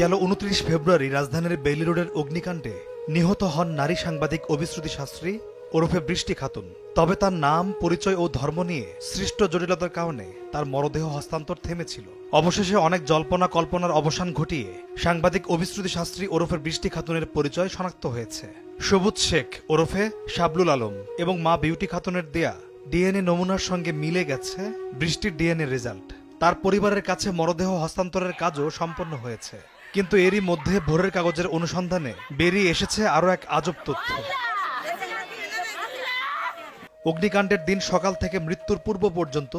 গেল উনত্রিশ ফেব্রুয়ারি রাজধানীর বেইলি রোডের অগ্নিকাণ্ডে নিহত হন নারী সাংবাদিক অভিশ্রুতি শাস্ত্রী ওরফে বৃষ্টি খাতুন। তবে তার নাম, পরিচয় ও ধর্ম নিয়ে সৃষ্ট জটিলতার কারণে তার মরদেহ হস্তান্তর থেমেছিল। অবশেষে অনেক জল্পনা কল্পনার অবসান ঘটিয়ে সাংবাদিক অভিশ্রুতি শাস্ত্রী ওরফে বৃষ্টি খাতুনের পরিচয় শনাক্ত হয়েছে। সবুজ শেখ ওরফে শাবলুল আলম এবং মা বিউটি খাতুনের দেয়া ডিএনএ নমুনার সঙ্গে মিলে গেছে বৃষ্টির ডিএনএ রেজাল্ট। তার পরিবারের কাছে মরদেহ হস্তান্তরের কাজও সম্পন্ন হয়েছে। কিন্তু এরই মধ্যে ভোরের কাগজের অনুসন্ধানে বেরিয়ে এসেছে আরও এক আজব তথ্য। অগ্নিকাণ্ডের দিন সকাল থেকে মৃত্যুর পূর্ব পর্যন্ত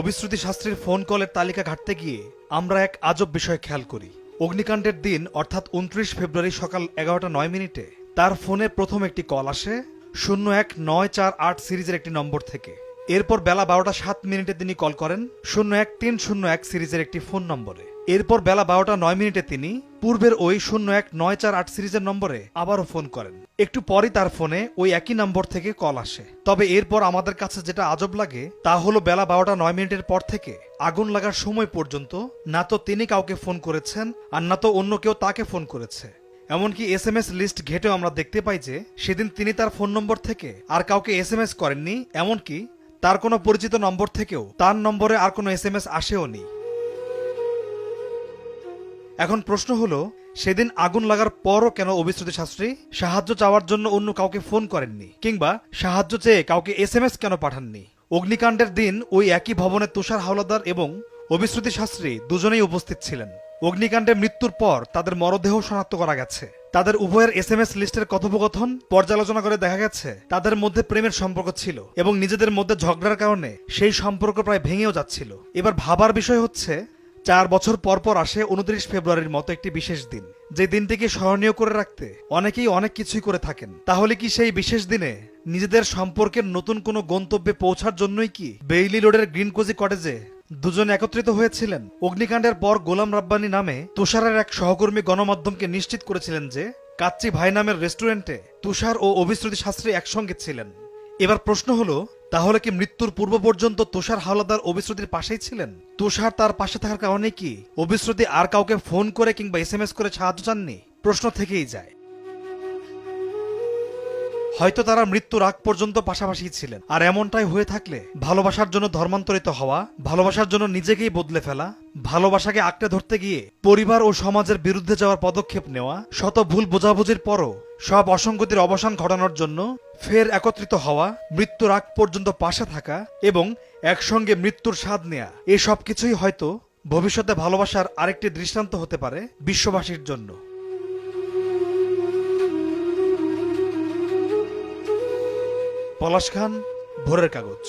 অভিশ্রুতি শাস্ত্রীর ফোন কলের তালিকা ঘাটতে গিয়ে আমরা এক আজব বিষয় খেয়াল করি। অগ্নিকাণ্ডের দিন, অর্থাৎ উনত্রিশ ফেব্রুয়ারি সকাল এগারোটা নয় মিনিটে, তার ফোনে প্রথম একটি কল আসে শূন্য এক নয় চার আট সিরিজের একটি নম্বর থেকে। এরপর বেলা বারোটা সাত মিনিটে তিনি কল করেন শূন্য এক তিন শূন্য এক সিরিজের একটি ফোন নম্বরে। এরপর বেলা বারোটা নয় মিনিটে তিনি পূর্বের ওই শূন্য এক নয় চার আট সিরিজের নম্বরে আবারও ফোন করেন। একটু পরই তার ফোনে ওই একই নম্বর থেকে কল আসে। তবে এরপর আমাদের কাছে যেটা আজব লাগে, তা হলো বেলা বারোটা নয় মিনিটের পর থেকে আগুন লাগার সময় পর্যন্ত না তো তিনি কাউকে ফোন করেছেন আর না তো অন্য কেউ তাকে ফোন করেছে। এমনকি এস এম এস লিস্ট ঘেটেও আমরা দেখতে পাই যে সেদিন তিনি তার ফোন নম্বর থেকে আর কাউকে এস এম এস করেননি, এমনকি তার কোনো পরিচিত নম্বর থেকেও, তার নম্বরে আর কোনো এস এম এস আসেও নি। এখন প্রশ্ন হলো, সেদিন আগুন লাগার পরও কেন অভিশ্রুতি শাস্ত্রী? সাহায্য চাওয়ার জন্য অন্য কাউকে ফোন করেননি, কিংবা সাহায্য চেয়ে কাউকে এস এম এস কেন পাঠাননি? অগ্নিকাণ্ডের দিন ওই একই ভবনে তুষার হাওলাদার এবং অভিশ্রুতি শাস্ত্রী দুজনেই উপস্থিত ছিলেন। অগ্নিকাণ্ডে মৃত্যুর পর তাদের মরদেহ শনাক্ত করা গেছে। তাদের উভয়ের এস এম এস লিস্টের কথোপকথন পর্যালোচনা করে দেখা গেছে, তাদের মধ্যে প্রেমের সম্পর্ক ছিল এবং নিজেদের মধ্যে ঝগড়ার কারণে সেই সম্পর্ক প্রায় ভেঙেও যাচ্ছিল। এবার ভাবার বিষয় হচ্ছে, চার বছর পর পর আসে উনত্রিশ ফেব্রুয়ারির মতো একটি বিশেষ দিন। যে দিনটিকে স্মরণীয় করে রাখতে অনেকেই অনেক কিছুই করে থাকেন। তাহলে কি সেই বিশেষ দিনে নিজেদের সম্পর্কের নতুন কোনো গন্তব্যে পৌঁছার জন্যই কি বেইলি রোডের গ্রিন কোজি কটেজে দুজন একত্রিত হয়েছিলেন। অগ্নিকাণ্ডের পর গোলাম রাব্বানি নামে তুষারের এক সহকর্মী গণমাধ্যমকে নিশ্চিত করেছিলেন যে কাচ্চি ভাই নামের রেস্টুরেন্টে তুষার ও অভিশ্রুতি শাস্ত্রী একসঙ্গে ছিলেন। এবার প্রশ্ন হলো, তাহলে কি মৃত্যুর পূর্ব পর্যন্ত তুষার হাওলাদার অভিশ্রুতির পাশেই ছিলেন? তুষার তার পাশে থাকার কারণে কি অভিশ্রুতি আর কাউকে ফোন করে কিংবা এস করে সাহায্য চাননি? প্রশ্ন থেকেই যায়। হয়তো তারা মৃত্যুর আগ পর্যন্ত পাশাপাশি ছিলেন। আর এমনটাই হয়ে থাকলে, ভালোবাসার জন্য ধর্মান্তরিত হওয়া, ভালোবাসার জন্য নিজেকেই বদলে ফেলা, ভালোবাসাকে আঁকড়ে ধরতে গিয়ে পরিবার ও সমাজের বিরুদ্ধে যাওয়ার পদক্ষেপ নেওয়া, শত ভুল বোঝাবুঝির পরও সব অসঙ্গতির অবসান ঘটানোর জন্য ফের একত্রিত হওয়া, মৃত্যুর আগ পর্যন্ত পাশে থাকা এবং একসঙ্গে মৃত্যুর স্বাদ নেয়া, এসব কিছুই হয়তো ভবিষ্যতে ভালোবাসার আরেকটি দৃষ্টান্ত হতে পারে বিশ্ববাসীর জন্য। পলাশ খান ভোরের কাগজ।